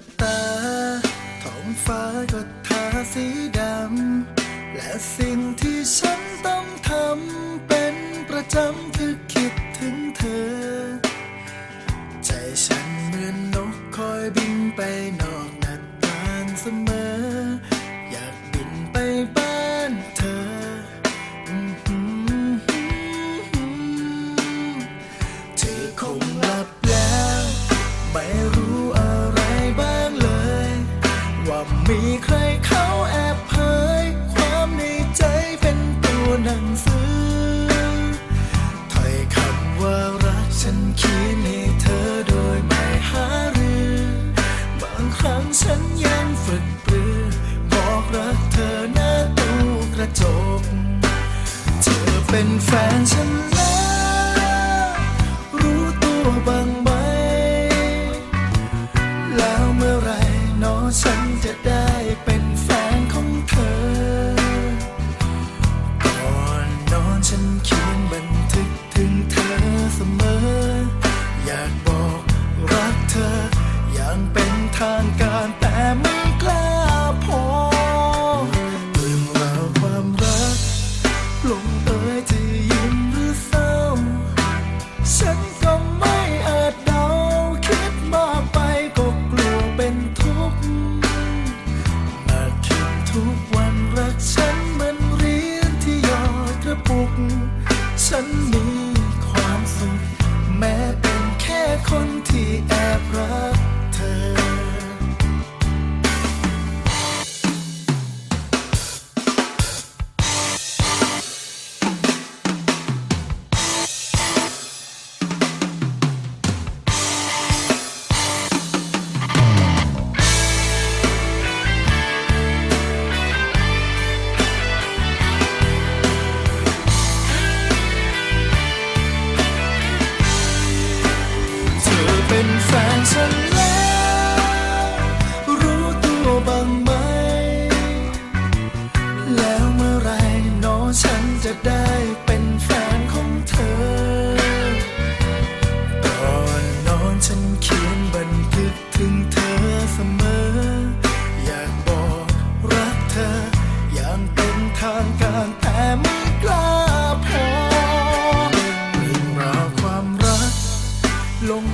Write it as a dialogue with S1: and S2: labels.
S1: บตาท้องฟ้าก็ทาสีดำ และสิ่งที่ฉันต้องทำเป็นประจำ มีใครเขาแอบเผย ความในใจเป็นตัวหนังสือถ้ยคำว่ารักฉันเขียนให้เธอโดยไม่หารือ บางครั้งฉันยังฝึกปือ บอกรักเธอน้าตูกระจก เธอเป็นแฟนฉันแล้ว ฉันเขียนบันทึกถึงเธอเสมอ อยากบอกรักเธอ อย่างเป็นทางการแต่ไม่ นที่แอบรักานแต่ไม่กล้าพอเรื่องราวความรักลง